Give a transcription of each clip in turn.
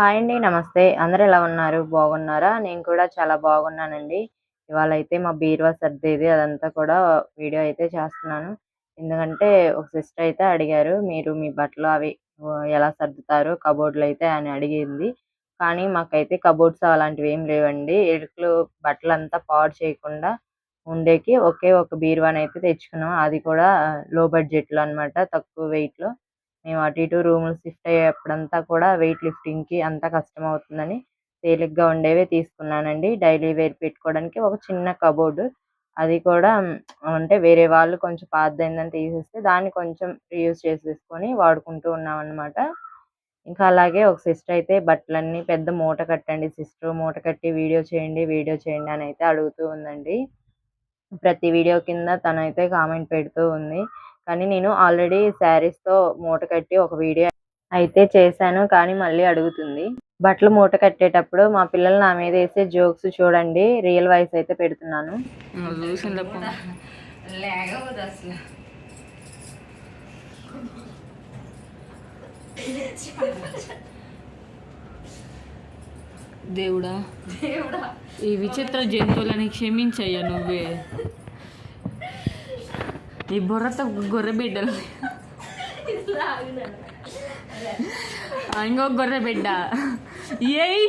Hi అండి. నమస్తే. అందరూ ఎలా ఉన్నారు? బాగున్నారా? నేను కూడా చాలా బాగున్నానండి. ఇవాళ అయితే మా బీరువా సర్దేది అదంతా కూడా వీడియో అయితే చేస్తున్నాను. ఎందుకంటే ఒక సిస్టర్ అయితే అడిగారు. మీరు మీ బట్టలు అవి ఎలా సర్దుతారు కబోర్డ్‌లో అయితే అని అడిగింది. కానీ మాకైతే కబోర్డ్స్ అలాంటివి ఏం లేవండి. ఇరుకులు బట్టలంతా పాడు చేయకుండా ఉండేకి ఒకే ఒక బీరువానైతే తెచ్చుకున్నాం. అది కూడా లో బడ్జెట్‌లో అన్నమాట. తక్కువ వెయిట్‌లో. మేము అటు ఇటు రూములు షిఫ్ట్ అయ్యేప్పుడంతా కూడా వెయిట్ లిఫ్టింగ్‌కి అంతా కష్టమవుతుందని తేలిగ్గా ఉండేవే తీసుకున్నానండి. డైలీ వేర్ పెట్టుకోవడానికి ఒక చిన్న కబోర్డ్. అది కూడా అంటే వేరే వాళ్ళు కొంచెం పాతదైందని తీసేస్తే దాన్ని కొంచెం రీయూజ్ చేసేసుకొని వాడుకుంటూ ఉన్నామన్నమాట. ఇంకా అలాగే ఒక సిస్టర్ అయితే బట్టలన్నీ పెద్ద మూట కట్టండి సిస్టర్ మూట కట్టి వీడియో చేయండి, వీడియో చేయండి అని అయితే అడుగుతూ ఉందండి. ప్రతి వీడియో కింద తనైతే కామెంట్ పెడుతూ ఉంది. కానీ నేను ఆల్రెడీ శారీస్‌తో మూట కట్టి ఒక వీడియో అయితే చేశాను. కానీ మళ్ళీ అడుగుతుంది. బట్టలు మూట కట్టేటప్పుడు మా పిల్లలు నా మీద ఏసే జోక్స్ చూడండి. రియల్ వాయిస్ అయితే పెడుతున్నాను. అసలు దేవుడా ఈ విచిత్ర జంతువులని క్షమించయ్యా నువ్వే ఈ బుర్రతో గొర్రె బిడ్డలు ఆ, ఇంకో గొర్రె బిడ్డ ఏయ్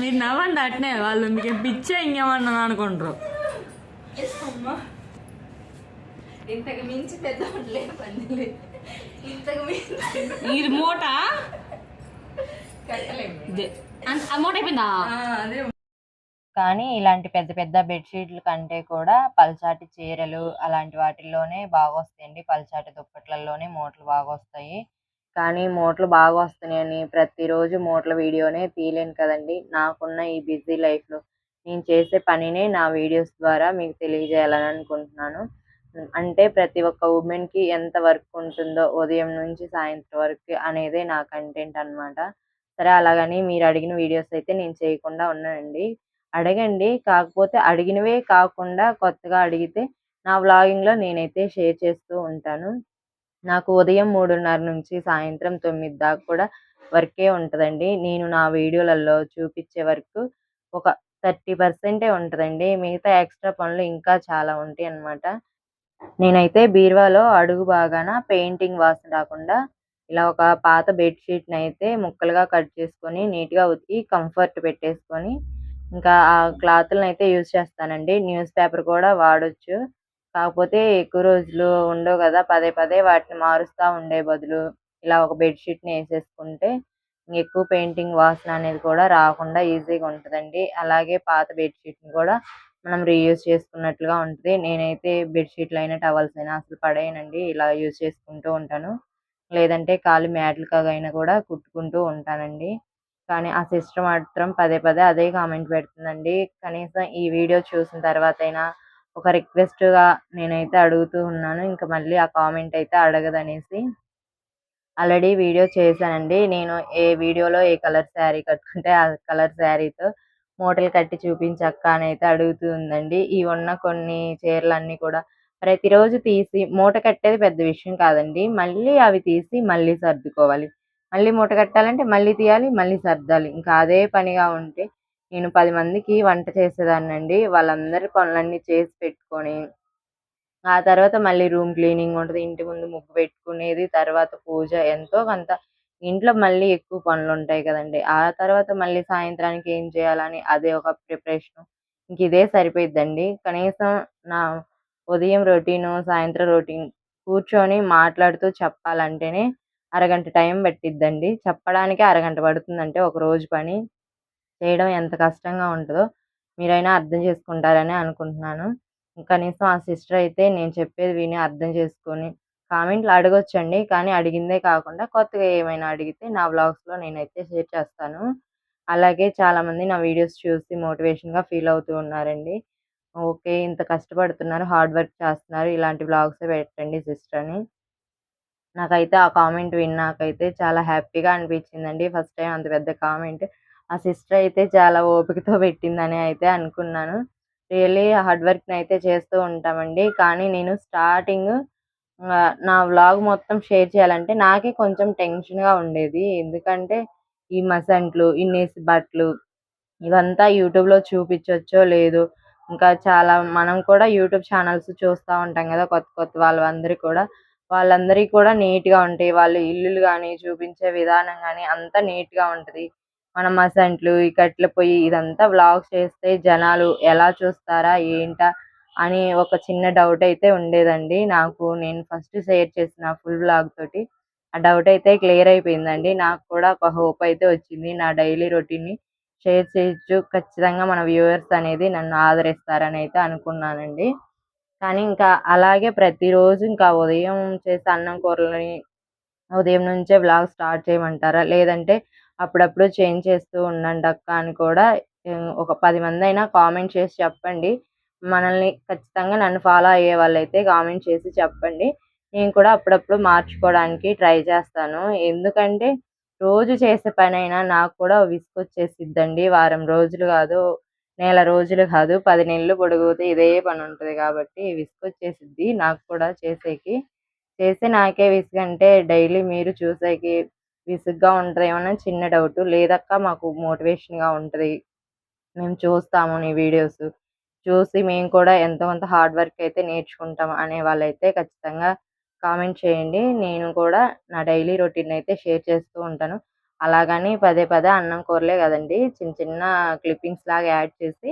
మీరు నవ్వండి అట్నే వాళ్ళు మీకు పిచ్చే ఇంకేమన్నా అనుకుంటారు ఇంతకు మించి పెద్ద లేదు పందిలే ఇంతకు మించి ఇది మూట కట్టలేము దే- అంత- ఆ మూట అయిపోయిందా ఆ, అదే కానీ ఇలాంటి పెద్ద పెద్ద బెడ్‌షీట్‌ల కంటే కూడా పల్చాటి చీరలు అలాంటి వాటిల్లోనే బాగా వస్తాయండి పల్చాటి దుప్పట్లలోనే మూటలు బాగా వస్తాయి కానీ మూటలు బాగా వస్తున్నాయని ప్రతిరోజు మూటల వీడియోనే తీయలేను కదండీ! నాకున్న ఈ బిజీ లైఫ్‌లో నేను చేసే పనినే నా వీడియోస్ ద్వారా మీకు తెలియజేయాలని అనుకుంటున్నాను. అంటే ప్రతి ఒక్క ఉమెన్కి ఎంత వర్క్ ఉంటుందో ఉదయం నుంచి సాయంత్రం వరకు అనేదే నా కంటెంట్ అన్నమాట. సరే అలాగని మీరు అడిగిన వీడియోస్ అయితే నేను చేయకుండా ఉన్నానండి అడగండి. కాకపోతే అడిగినవే కాకుండా కొత్తగా అడిగితే నా వ్లాగింగ్‌లో నేనైతే షేర్ చేస్తూ ఉంటాను. నాకు ఉదయం 3:30 నుంచి సాయంత్రం తొమ్మిది దాకా కూడా వర్కే ఉంటుందండి నేను నా వీడియోలలో చూపించే వర్క్ ఒక 30% ఉంటదండి. మిగతా ఎక్స్‌ట్రా పనులు ఇంకా చాలా ఉంటాయి అన్నమాట నేనైతే బీరువాలో అడుగు బాగాన పెయింటింగ్ వాసన రాకుండా ఇలా ఒక పాత బెడ్‌షీట్‌నైతే ముక్కలుగా కట్ చేసుకొని నీట్‌గా ఉతికి కంఫర్ట్ పెట్టేసుకొని ఇంకా ఆ క్లాతులనైతే యూజ్ చేస్తానండి. న్యూస్ పేపర్ కూడా వాడొచ్చు. కాకపోతే ఎక్కువ రోజులు ఉండవు కదా పదే పదే వాటిని మారుస్తా ఉండే బదులు ఇలా ఒక బెడ్‌షీట్‌ని వేసేసుకుంటే ఎక్కువ పెయింటింగ్ వాసన అనేది కూడా రాకుండా ఈజీగా ఉంటుందండి అలాగే పాత బెడ్‌షీట్‌ని కూడా మనం రీయూజ్ చేసుకున్నట్లుగా ఉంటది. నేనైతే బెడ్‌షీట్‌లైనా, టవల్స్ అయినా అసలు పడేయనండి. ఇలా యూజ్ చేసుకుంటూ ఉంటాను. లేదంటే ఖాళీ అయినా కూడా కుట్టుకుంటూ ఉంటానండి. కానీ ఆ సిస్టర్ మాత్రం పదే పదే అదే కామెంట్ పెడుతుందండి. కనీసం ఈ వీడియో చూసిన తర్వాత అయినా ఒక రిక్వెస్ట్‌గా నేనైతే అడుగుతూ ఉన్నాను. ఇంకా మళ్ళీ ఆ కామెంట్ అయితే అడగదనేసి. ఆల్రెడీ వీడియో చేశానండి. నేను ఏ వీడియోలో ఏ కలర్ శారీ కట్టుకుంటే ఆ కలర్ శారీతో మూటలు కట్టి చూపించక్క అని అయితే అడుగుతూ ఉందండి. ఈ ఉన్న కొన్ని చీరలన్నీ కూడా ప్రతిరోజు తీసి మూట కట్టేది పెద్ద విషయం కాదండి. మళ్ళీ అవి తీసి మళ్ళీ సర్దుకోవాలి. మళ్ళీ మూట కట్టాలంటే మళ్ళీ తీయాలి, మళ్ళీ సర్దాలి. ఇంకా అదే పనిగా ఉంటే నేను పది మందికి వంట చేసేదాన్నండి. వాళ్ళందరి పనులన్నీ చేసి పెట్టుకొని ఆ తర్వాత మళ్ళీ రూమ్ క్లీనింగ్ ఉంటుంది ఇంటి ముందు ముగ్గు పెట్టుకునేది. తర్వాత పూజ ఎంతో కొంత ఇంట్లో మళ్ళీ ఎక్కువ పనులు ఉంటాయి కదండి ఆ తర్వాత మళ్ళీ సాయంత్రానికి ఏం చేయాలని అదే ఒక ప్రిపరేషను. ఇంక ఇదే సరిపోయిద్దండి. కనీసం నా ఉదయం రొటీను, సాయంత్రం రొటీన్ కూర్చొని మాట్లాడుతూ చెప్పాలంటేనే అరగంట టైం పట్టిద్దండి. చెప్పడానికే అరగంట పడుతుందంటే ఒక రోజు పని చేయడం ఎంత కష్టంగా ఉంటదో మీరైనా అర్థం చేసుకుంటారని అనుకుంటున్నాను. కనీసం ఆ సిస్టర్ అయితే నేను చెప్పేది విని అర్థం చేసుకొని కామెంట్‌లు అడగొచ్చండి. కానీ అడిగిందే కాకుండా కొత్తగా ఏమైనా అడిగితే నా వ్లాగ్స్‌లో నేనైతే షేర్ చేస్తాను. అలాగే చాలామంది నా వీడియోస్ చూసి మోటివేషన్‌గా ఫీల్ అవుతూ ఉన్నారండి. ఓకే. ఇంత కష్టపడుతున్నారు, హార్డ్ వర్క్ చేస్తున్నారు. ఇలాంటి బ్లాగ్సే పెట్టండి సిస్టర్ అని. నాకైతే ఆ కామెంట్ విన్నాకైతే చాలా హ్యాపీగా అనిపించిందండి. ఫస్ట్ టైం అంత పెద్ద కామెంట్. ఆ సిస్టర్ అయితే చాలా ఓపికతో పెట్టిందని అయితే అనుకున్నాను. రియల్లీ హార్డ్ అయితే చేస్తూ ఉంటామండి. కానీ నేను స్టార్టింగ్ నా వ్లాగ్ మొత్తం షేర్ చేయాలంటే నాకే కొంచెం టెన్షన్‌గా ఉండేది. ఎందుకంటే ఈ మసంట్లు ఇన్నేసి బట్టలు ఇవంతా యూట్యూబ్లో చూపించవచ్చో లేదు ఇంకా చాలా మనం కూడా యూట్యూబ్ ఛానల్స్ చూస్తూ ఉంటాం కదా కొత్త కొత్త వాళ్ళందరూ కూడా వాళ్ళందరికీ కూడా నీట్గా ఉంటాయి. వాళ్ళ ఇల్లులు కానీ చూపించే విధానం కానీ అంతా నీట్గా ఉంటుంది. మన మసంట్లు ఈ పోయి పొయ్యి ఇదంతా వ్లాగ్స్ చేస్తే జనాలు ఎలా చూస్తారా ఏంటా అని ఒక చిన్న డౌట్ అయితే ఉండేదండి. నాకు నేను ఫస్ట్ షేర్ చేసిన ఫుల్ వ్లాగ్ తోటి ఆ డౌట్ అయితే క్లియర్ అయిపోయిందండి. నాకు కూడా ఒక హోప్ అయితే వచ్చింది. నా డైలీ రొటీన్ని షేర్ చేయొచ్చు. ఖచ్చితంగా మన వ్యూవర్స్ అనేది నన్ను ఆదరిస్తారని అయితే అనుకున్నానండి. కానీ ఇంకా అలాగే ప్రతిరోజు ఇంకా ఉదయం చేసే అన్నం కూరలని ఉదయం నుంచే బ్లాగ్ స్టార్ట్ చేయమంటారా? లేదంటే అప్పుడప్పుడు చేంజ్ చేస్తూ ఉండండి అక్క అని కూడా ఒక పది మంది అయినా కామెంట్ చేసి చెప్పండి. మనల్ని ఖచ్చితంగా నన్ను ఫాలో అయ్యే వాళ్ళైతే కామెంట్ చేసి చెప్పండి. నేను కూడా అప్పుడప్పుడు మార్చుకోవడానికి ట్రై చేస్తాను. ఎందుకంటే రోజు చేసే పని అయినా నాకు కూడా విసుగొచ్చేసిద్దండి. వారం రోజులు కాదు నెల రోజులు కాదు పది నెలలు పొడుగుతే ఇదే పని ఉంటుంది కాబట్టి విసుగొచ్చేసిద్ది. నాకు కూడా చేసేకి. చేస్తే నాకే విసుగంటే డైలీ మీరు చూసేకి విసుగ్గా ఉంటదేమో చిన్న డౌట్? లేదక్క మాకు మోటివేషన్గా ఉంటుంది. మేము చూస్తాము నీ వీడియోస్. చూసి మేము కూడా ఎంతో కొంత హార్డ్ వర్క్ అయితే నేర్చుకుంటాం అనే వాళ్ళైతే ఖచ్చితంగా కామెంట్ చేయండి. నేను కూడా నా డైలీ రొటీన్ అయితే షేర్ చేస్తూ ఉంటాను. అలాగని పదే పదే అన్నం కూరలే కదండి. చిన్న చిన్న క్లిప్పింగ్స్ లాగా యాడ్ చేసి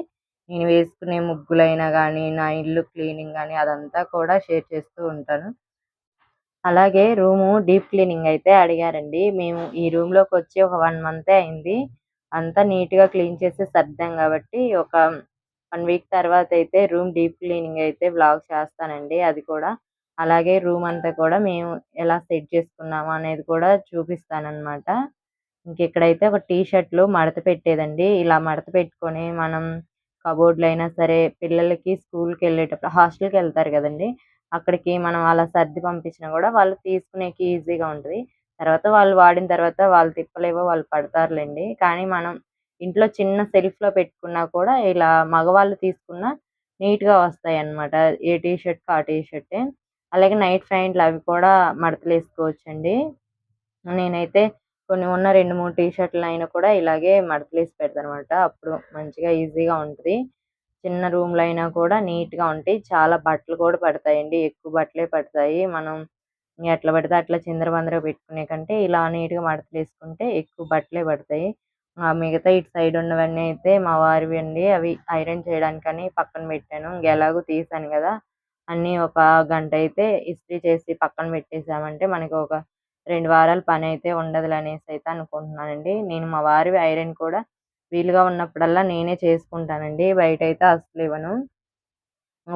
నేను వేసుకునే ముగ్గులైనా కానీ నా ఇల్లు క్లీనింగ్ కానీ అదంతా కూడా షేర్ చేస్తూ ఉంటాను. అలాగే రూము డీప్ క్లీనింగ్ అయితే అడిగారండి. మేము ఈ రూమ్లోకి వచ్చి ఒక వన్ మంతే అయింది. అంతా నీట్గా క్లీన్ చేసి సర్దాం కాబట్టి ఒక వన్ వీక్ తర్వాత అయితే రూమ్ డీప్ క్లీనింగ్ అయితే బ్లాగ్ చేస్తానండి అది కూడా. అలాగే రూమ్ అంతా కూడా మేము ఎలా సెట్ చేసుకున్నాము అనేది కూడా చూపిస్తానన్నమాట. ఇంక ఇక్కడైతే ఒక టీ షర్ట్లు మడత పెట్టేదండి. ఇలా మడత పెట్టుకొని మనం కబోర్డ్లు అయినా సరే పిల్లలకి స్కూల్కి వెళ్ళేటప్పుడు హాస్టల్కి వెళ్తారు కదండి. అక్కడికి మనం అలా సర్ది పంపించినా కూడా వాళ్ళు తీసుకునేకి ఈజీగా ఉంటుంది. తర్వాత వాళ్ళు వాడిన తర్వాత వాళ్ళు తిప్పలేవో వాళ్ళు పడతారులేండి. కానీ మనం ఇంట్లో చిన్న సెల్ఫ్లో పెట్టుకున్నా కూడా ఇలా మగవాళ్ళు తీసుకున్న నీట్గా వస్తాయి అన్నమాట ఏ టీ షర్ట్కి ఆ టీ షర్టే. అలాగే నైట్ ప్యాంట్లు అవి కూడా మడతలు వేసుకోవచ్చండి నేనైతే కొన్ని ఉన్న రెండు మూడు టీ షర్ట్లు అయినా కూడా ఇలాగే మడతలు వేసి పెడతాను అనమాట అప్పుడు మంచిగా ఈజీగా ఉంటుంది. చిన్న రూమ్లో అయినా కూడా నీట్గా ఉంటాయి. చాలా బట్టలు కూడా పడతాయండి. ఎక్కువ బట్టలే పడతాయి. మనం ఎట్లా పడితే అట్లా చిందరబందరగా పెట్టుకునే కంటే ఇలా నీట్గా మడతలు వేసుకుంటే ఎక్కువ బట్టలే పడతాయి. ఆ మిగతా ఇటు సైడ్ ఉన్నవన్నీ అయితే మా వారివి అండి. అవి ఐరన్ చేయడానికని పక్కన పెట్టాను. ఇంక ఎలాగో తీసాను కదా. అన్నీ ఒక గంట అయితే ఇస్త్రీ చేసి పక్కన పెట్టేసామంటే మనకి ఒక రెండు వారాలు పని అయితే ఉండదులే అనేసి అయితే అనుకుంటున్నానండి. నేను మా వారి ఐరన్ కూడా వీలుగా ఉన్నప్పుడల్లా నేనే చేసుకుంటానండి. బయట అయితే అసలు ఇవ్వను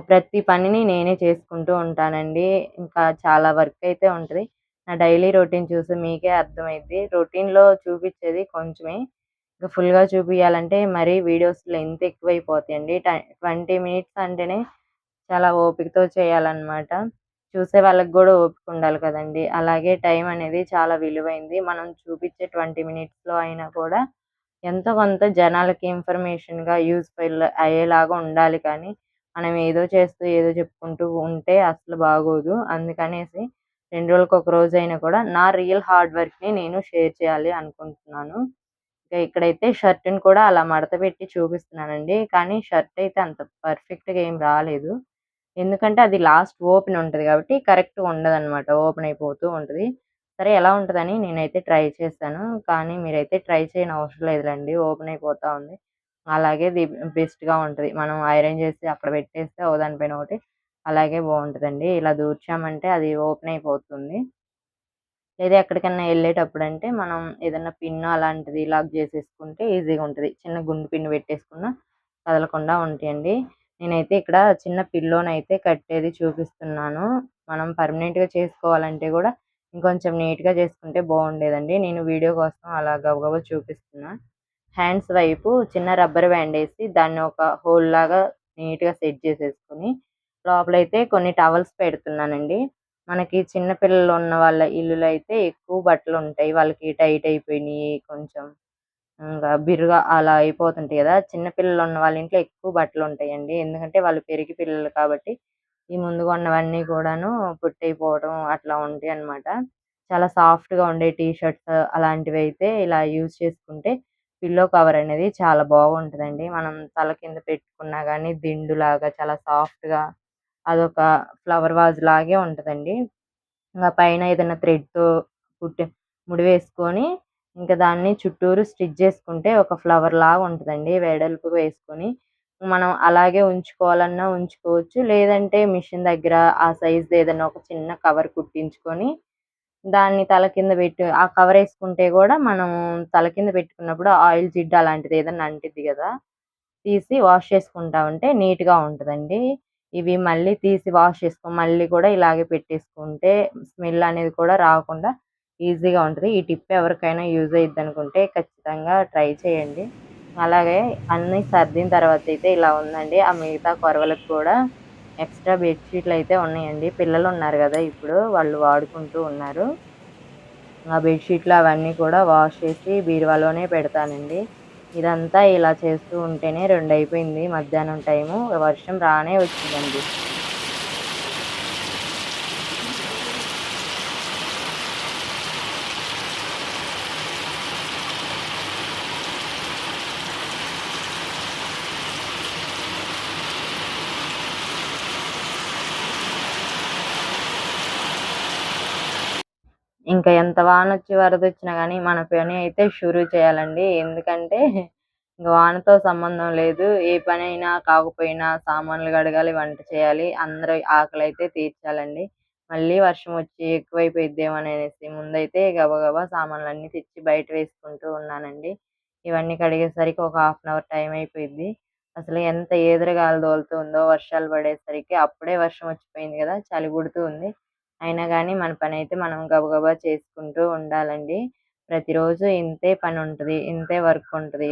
ప్రతి పనిని నేనే చేసుకుంటూ ఉంటానండి. ఇంకా చాలా వర్క్ అయితే ఉంటుంది. నా డైలీ రొటీన్ చూసి మీకే అర్థమైద్ది. రొటీన్లో చూపించేది కొంచెమే. ఇంకా ఫుల్గా చూపించాలంటే మరీ వీడియోస్లో ఎంత ఎక్కువైపోతాయండి. ట్వంటీ మినిట్స్ అంటేనే చాలా ఓపికతో చేయాలన్నమాట. చూసే వాళ్ళకి కూడా ఓపిక ఉండాలి కదండి. అలాగే టైం అనేది చాలా విలువైంది. మనం చూపించే ట్వంటీ మినిట్స్లో అయినా కూడా ఎంతో కొంత జనాలకి ఇన్ఫర్మేషన్గా యూజ్ఫుల్ అయ్యేలాగా ఉండాలి కానీ మనం ఏదో చేస్తూ ఏదో చెప్పుకుంటూ ఉంటే అసలు బాగోదు. అందుకనేసి రెండు రోజులకు ఒక రోజు అయినా కూడా నా రియల్ హార్డ్ వర్క్ని నేను షేర్ చేయాలి అనుకుంటున్నాను. ఇంకా ఇక్కడైతే షర్ట్ని కూడా అలా మడత పెట్టి చూపిస్తున్నానండి. కానీ షర్ట్ అయితే అంత పర్ఫెక్ట్గా ఏం రాలేదు. ఎందుకంటే అది లాస్ట్ ఓపెన్ ఉంటుంది కాబట్టి కరెక్ట్ ఉండదనమాట ఓపెన్ అయిపోతూ ఉంటుంది. సరే ఎలా ఉంటుందని నేనైతే ట్రై చేశాను కానీ మీరైతే ట్రై చేయని అవసరం లేదులేండి. ఓపెన్ అయిపోతూ ఉంది. అలాగే ది బెస్ట్గా ఉంటుంది. మనం ఐరన్ చేసి అక్కడ పెట్టేస్తే ఓ దానిపైన ఒకటి అలాగే బాగుంటుందండి. ఇలా దూర్చామంటే అది ఓపెన్ అయిపోతుంది. లేదా ఎక్కడికైనా వెళ్ళేటప్పుడు అంటే మనం ఏదైనా పిన్ అలాంటిది లాక్ చేసేసుకుంటే ఈజీగా ఉంటుంది. చిన్న గుండు పిన్ పెట్టేసుకున్న కదలకుండా ఉంటాయండి. నేనైతే ఇక్కడ చిన్న పిల్లోనైతే కట్టేది చూపిస్తున్నాను. మనం పర్మనెంట్గా చేసుకోవాలంటే కూడా ఇంకొంచెం నీట్గా చేసుకుంటే బాగుండేదండి. నేను వీడియో కోసం అలా గబగబ చూపిస్తున్నా. హ్యాండ్స్ వైపు చిన్న రబ్బర్ బ్యాండ్ వేసి దాన్ని ఒక హోల్ లాగా నీట్గా సెట్ చేసేసుకొని లోపలైతే కొన్ని టవల్స్ పెడుతున్నానండి. మనకి చిన్న పిల్లలు ఉన్న వాళ్ళ ఇల్లులు అయితే ఎక్కువ బట్టలు ఉంటాయి వాళ్ళకి టైట్ అయిపోయినాయి కొంచెం. ఇంకా బిరుగా అలా అయిపోతుంటాయి కదా చిన్న పిల్లలు ఉన్న వాళ్ళ ఇంట్లో ఎక్కువ బట్టలు ఉంటాయండి ఎందుకంటే వాళ్ళు పెరిగి పిల్లలు కాబట్టి ఈ ముందుగా ఉన్నవన్నీ కూడాను పుట్టైపోవడం అట్లా ఉంటాయి అన్నమాట చాలా సాఫ్ట్‌గా ఉండే టీ షర్ట్స్ అయితే ఇలా యూజ్ చేసుకుంటే పిల్లో కవర్ అనేది చాలా బాగుంటదండి. మనం తల కింద పెట్టుకున్నా కానీ దిండులాగా చాలా సాఫ్ట్‌గా అదొక ఫ్లవర్ వాజ్ లాగే ఉంటదండి. ఇంకా పైన ఏదైనా థ్రెడ్‌తో కుట్టి ముడి వేసుకొని ఇంకా దాన్ని చుట్టూరు స్టిచ్ చేసుకుంటే ఒక ఫ్లవర్ లాగా ఉంటుందండి వెడల్పు వేసుకొని మనం అలాగే ఉంచుకోవాలన్నా ఉంచుకోవచ్చు. లేదంటే మిషన్ దగ్గర ఆ సైజ్‌ది ఏదైనా ఒక చిన్న కవర్ కుట్టించుకొని దాన్ని తల కింద పెట్టి ఆ కవర్ వేసుకుంటే కూడా మనం తల కింద పెట్టుకున్నప్పుడు ఆయిల్ జిడ్డు అలాంటిది ఏదైనా అంటిద్ది కదా తీసి వాష్ చేసుకుంటా ఉంటే నీట్‌గా ఉంటుందండి ఇవి మళ్ళీ తీసి వాష్ చేసుకో మళ్ళీ కూడా ఇలాగే పెట్టేసుకుంటే స్మెల్ అనేది కూడా రాకుండా ఈజీగా ఉంటుంది ఈ టిప్ ఎవరికైనా యూజ్ అయ్యిద్దనుకుంటే ఖచ్చితంగా ట్రై చేయండి. అలాగే అన్నీ సర్దిన తర్వాత అయితే ఇలా ఉందండి. ఆ మిగతా కొరవలకు కూడా ఎక్స్‌ట్రా బెడ్షీట్లు అయితే ఉన్నాయండి. పిల్లలు ఉన్నారు కదా ఇప్పుడు వాళ్ళు వాడుకుంటూ ఉన్నారు. ఆ బెడ్షీట్లు అవన్నీ కూడా వాష్ చేసి బీరువాలోనే పెడతానండి. ఇదంతా ఇలా చేస్తూ ఉంటేనే రెండు అయిపోయింది మధ్యాహ్నం టైము. వర్షం రానే వచ్చిందండి. ఇంకా ఎంత వాన వచ్చి వరద వచ్చినా కానీ మన పని అయితే షురూ చేయాలండి. ఎందుకంటే ఇంకా వానతో సంబంధం లేదు. ఏ పని అయినా కాకపోయినా సామాన్లు కడగాలి, వంట చేయాలి, అందరి అయితే తీర్చాలండి. మళ్ళీ వర్షం వచ్చి ఎక్కువైపోయిద్దేమోననేసి ముందైతే గబగబా సామాన్లన్నీ తెచ్చి బయట వేసుకుంటూ ఉన్నానండి. ఇవన్నీ కడిగేసరికి ఒక హాఫ్ అన్ అవర్ టైం అయిపోయింది అసలు ఎంత ఎదురుగాలి తోలుతుందో వర్షాలు పడేసరికి అప్పుడే వర్షం వచ్చిపోయింది కదా చలి పుడుతూ ఉంది. అయినా గానీ మన పనైతే మనం గబగబా చేసుకుంటూ ఉండాలండి. ప్రతిరోజు ఇంతే పనుంటది. ఇంతే వర్క్ ఉంటది.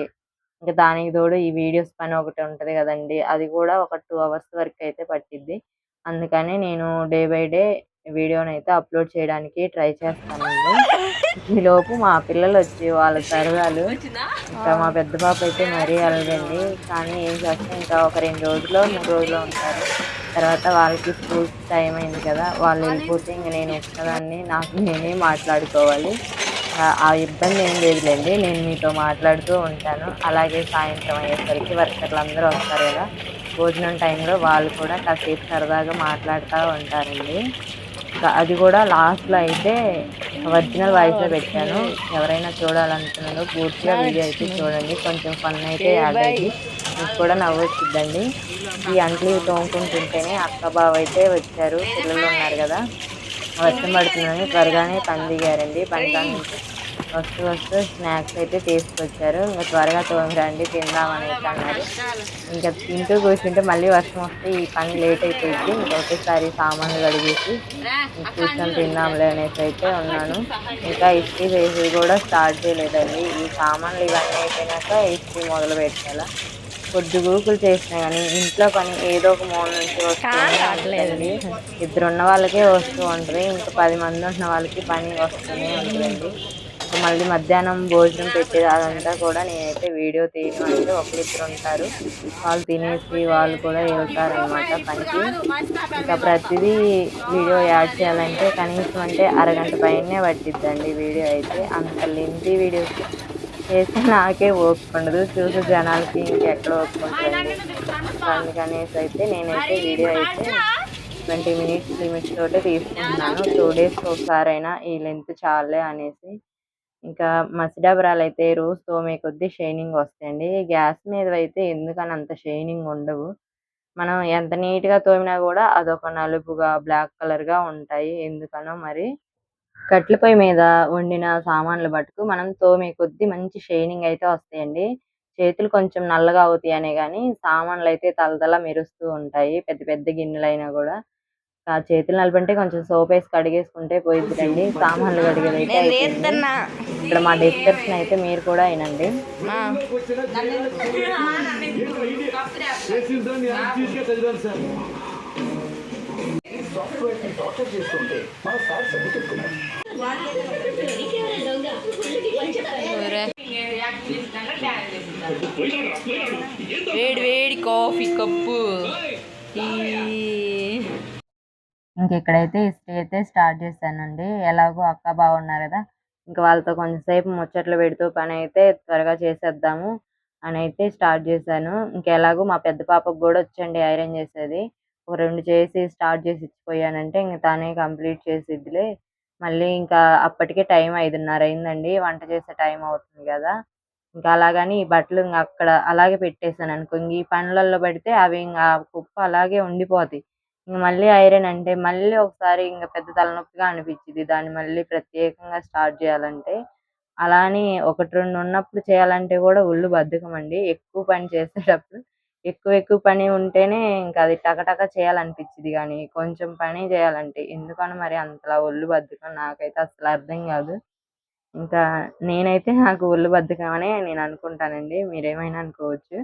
ఇంక దానికి తోడు ఈ వీడియోస్ పని ఒకటి ఉంటది గదండీ! అది కూడా ఒక 2 అవర్స్ వరకైతే పట్టిద్ది. అందుకని నేను డే బై డే వీడియోనైతే అప్‌లోడ్ చేయడానికి ట్రై చేస్తానండి. ఈలోపు మా పిల్లలొచ్చి వాళ్ళ సరదాలు ఇంకా మా పెద్ద పాప అయితే మరీ అల్లరండి. కానీ ఏం చేస్తాం ఇంకా ఒక 2 రోజులో, 3 రోజులో ఉంటారు. తర్వాత వాళ్ళకి స్కూల్స్ టైం అయింది కదా! వాళ్ళు వెళ్ళిపోతే ఇంక నేను ఒక్కదాన్ని నాకు నేనే మాట్లాడుకోవాలి. ఆ ఇబ్బంది ఏం లేదులేండి నేను మీతో మాట్లాడుతూ ఉంటాను. అలాగే సాయంత్రం అయ్యేసరికి వర్కర్లందరూ వస్తారు కదా భోజనం టైంలో వాళ్ళు కూడా కాసేపు సరదాగా మాట్లాడుతూ ఉంటారండి. అది కూడా లాస్ట్‌లో అయితే ఒరిజినల్ వాయిసే పెట్టాను. ఎవరైనా చూడాలనుకున్నోళ్ళు పూర్తిగా వీడియో అయితే చూడండి. కొంచెం ఫన్ అయితే యాడ్ అయ్యిద్ది. మీకు కూడా నవ్వొచ్చిద్దండి. ఈ అంట్లు తోముకుంటుంటేనే అక్క, బావ అయితే వచ్చారు. పిల్లలున్నారు గదా! వర్షం పడుతుందని త్వరగానే పని దిగారండి. పని వస్తూ వస్తూ స్నాక్స్ అయితే తీసుకొచ్చారు. ఇంక త్వరగా తోమి రండి తిందాం అనేసి అన్నారు. ఇంక తింటూ కూర్చుంటే మళ్ళీ వర్షం వస్తే ఈ పని లేట్ అయిపోయిద్ది. ఇంక ఒకేసారి సామాన్లు కడిగేసి కూర్చొని తిందాంలే అనేసి అయితే ఉన్నాను. ఇంకా ఇస్త్రీ చేసేది కూడా స్టార్ట్ చేయలేదండి. ఈ సామాన్లు ఇవన్నీ అయిపోయినాక ఇస్త్రీ మొదలు పెట్టాలా. పొద్దుగూకులు చేసినా గానీ ఇంట్లో పని ఏదో ఒక మూల నుంచి వస్తూనే ఉంటదండి. ఇద్దరున్న వాళ్ళకే వస్తూ ఉంటది. ఇంకా 10 మంది ఉన్న వాళ్ళకి పని వస్తూనే ఉంటదండి. మళ్ళీ మధ్యాహ్నం భోజనం పెట్టేది అదంతా కూడా నేనైతే వీడియో తీయడం అంటే ఒకరిద్దరు ఉంటారు. వాళ్ళు తినేసి వాళ్ళు కూడా వెళ్తారనమాట పనికి. ఇంకా ప్రతిదీ వీడియో యాడ్ చేయాలంటే కనీసం అంటే అరగంట పైనే పట్టిద్దండి వీడియో అయితే. అంత లెంతీ వీడియోస్ చేస్తే నాకే ఓపుకుండదు ఉండదు. చూసే జనాలకి ఇంకెక్కడ ఓపుకుంటుంది అందుకనేసి అయితే నేనైతే వీడియో అయితే 20 మినిట్స్ లిమిట్స్ తోటే తీసుకుంటున్నాను. టూ డేస్‌కి ఒకసారైనా ఈ లెంత్ చాలే అనేసి. ఇంకా మసి అయితే రోజు తోమే కొద్దీ షైనింగ్ వస్తాయండి. గ్యాస్ మీదవైతే ఎందుకని అంత షైనింగ్ ఉండవు. మనం ఎంత నీట్‌గా తోమినా కూడా అదొక నలుపుగా, బ్లాక్ కలర్‌గా ఉంటాయి. ఎందుకనో మరి. కట్టెల పొయ్యి మీద వండిన సామాన్లు బట్టుకు మనం తోమే కొద్దీ మంచి షైనింగ్ అయితే వస్తాయండి. చేతులు కొంచెం నల్లగా అవుతాయనే సామాన్లు అయితే తలతల మెరుస్తూ ఉంటాయి. పెద్ద పెద్ద గిన్నెలైనా కూడా ఆ చేతులు నలుపంటే కొంచెం సోపేసి కడిగేసుకుంటే పోయిద్దిలెండి. సామాన్లు కడిగేదైతే. ఇక్కడ మా డిస్కషన్ అయితే మీరు కూడా ఇనండి. వేడి వేడి కాఫీ కప్పు ఇక్కడైతే స్టే అయితే స్టార్ట్ చేశానండి. ఎలాగో అక్క బాగున్నారు కదా ఇంకా వాళ్ళతో కొంచెంసేపు ముచ్చట్లు పెడుతూ పని అయితే త్వరగా చేసేద్దాము అని అయితే స్టార్ట్ చేశాను. ఇంకా ఎలాగో మా పెద్ద పాపకు కూడా వచ్చండి ఐరన్ చేసేది. ఒక రెండు చేసి స్టార్ట్ చేసి ఇచ్చిపోయానంటే ఇంక తానే కంప్లీట్ చేసిద్దిలే. మళ్ళీ ఇంకా అప్పటికే టైం ఐదున్నర అయిందండి. వంట చేసే టైం అవుతుంది కదా ఇంకా అలాగని ఈ బట్టలు ఇంకా అక్కడ అలాగే పెట్టేశాను అనుకో ఇంక ఈ పనులలో పెడితే అవి ఇంకా కుప్ప అలాగే ఉండిపోతాయి. మళ్ళీ ఐరన్ అంటే మళ్ళీ ఒకసారి ఇంకా పెద్ద తలనొప్పిగా అనిపించింది దాన్ని మళ్ళీ ప్రత్యేకంగా స్టార్ట్ చేయాలంటే అలా అని ఒకటి రెండు ఉన్నప్పుడు చేయాలంటే కూడా ఒళ్ళు బద్ధకం అండి ఎక్కువ పని చేసేటప్పుడు ఎక్కువ ఎక్కువ పని ఉంటేనే ఇంకా అది టకటక చేయాలనిపించింది కానీ కొంచెం పని చేయాలంటే ఎందుకని మరి అంతలా ఒళ్ళు బద్ధకం నాకైతే అసలు అర్థం కాదు. ఇంకా నేనైతే నాకు ఒళ్ళు బద్ధకం అనే నేను అనుకుంటానండి. మీరేమైనా అనుకోవచ్చు.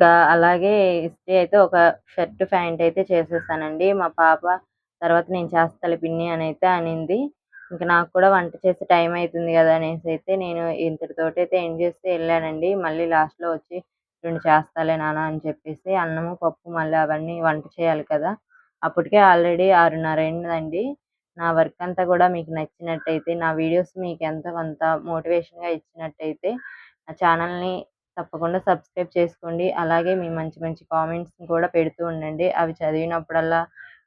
ఇంకా అలాగే ఇస్త్రీ అయితే ఒక షర్ట్ ప్యాంట్ అయితే చేసేసానండి. మా పాప తర్వాత నేను చేస్తాను పిన్ని అని అయితే అనింది. ఇంకా నాకు కూడా వంట చేసే టైం అవుతుంది కదా అనేసి అయితే నేను ఇంతటితోటి అయితే ఎండ్ చేస్తే వెళ్ళానండి. మళ్ళీ లాస్ట్లో వచ్చి రెండు చేస్తాలే నాన్న అని చెప్పేసి అన్నము పప్పు మళ్ళీ అవన్నీ వంట చేయాలి కదా. అప్పటికే ఆల్రెడీ ఆరున్నర అయిందండి. నా వర్క్ అంతా కూడా మీకు నచ్చినట్టయితే నా వీడియోస్ మీకు ఎంత కొంత మోటివేషన్గా ఇచ్చినట్టయితే నా ఛానల్ని తప్పకుండా సబ్స్క్రైబ్ చేసుకోండి. అలాగే మీ మంచి మంచి కామెంట్స్ కూడా పెడుతూ ఉండండి. అవి చదివినప్పుడల్లా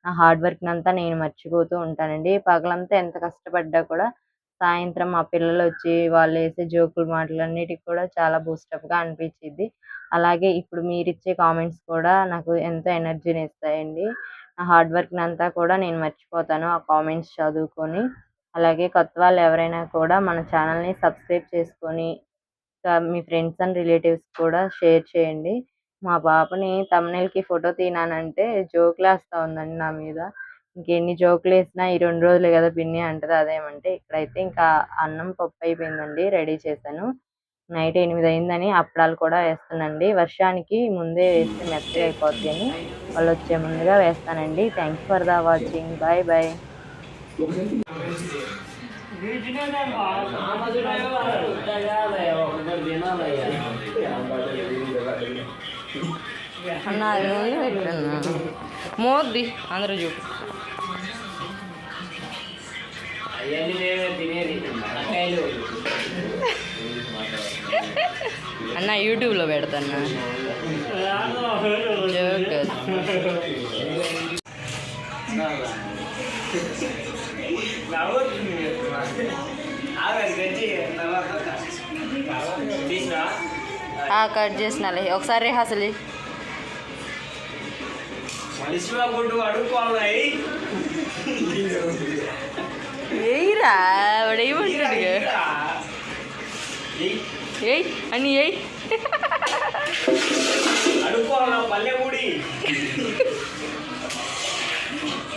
నా హార్డ్ వర్క్ అంతా నేను మర్చిపోతూ ఉంటానండి. పగలంతా ఎంత కష్టపడ్డా కూడా సాయంత్రం మా పిల్లలు వచ్చి వాళ్ళు వేసే జోకులు మాటలన్నిటికి కూడా చాలా బూస్టప్గా అనిపించింది అలాగే ఇప్పుడు మీరు ఇచ్చే కామెంట్స్ కూడా నాకు ఎంతో ఎనర్జీని ఇస్తాయండి నా హార్డ్ వర్క్ అంతా కూడా నేను మర్చిపోతాను ఆ కామెంట్స్ చదువుకొని. అలాగే కొత్త వాళ్ళు ఎవరైనా కూడా మన ఛానల్ని సబ్స్క్రైబ్ చేసుకొని మీ ఫ్రెండ్స్ అండ్ రిలేటివ్స్ కూడా షేర్ చేయండి. మా పాపని కి ఫోటో తీనానంటే జోకులు వేస్తూ ఉందండి నా మీద. ఇంకెన్ని జోకులు వేసినా ఈ రెండు రోజులే కదా పిన్ని అంటది అదేమంటే ఇక్కడైతే ఇంకా అన్నం పప్పు అయిపోయిందండి రెడీ చేశాను. నైట్ ఎనిమిది అయిందని అప్పడాలు కూడా వేస్తానండి. వర్షానికి ముందే వేస్తే మెత్తగా అయిపోద్ది అని వాళ్ళు వచ్చే ముందుగా వేస్తానండి. Thanks for the watching. Bye bye. అన్న నూనె పెట్టన్నా మోద్ది అందరూ చూపు అన్న యూట్యూబ్లో పెడతాను జోక్ కట్ చేసినాలే ఒకసారి హాసలు మనిషిగా కొట్టు అడుక్కోవాలి ఏయిరా వాడు ఏమంటాడు ఏయ్ అని ఏయ్ అడుక్కోవాలా పల్లె ముడి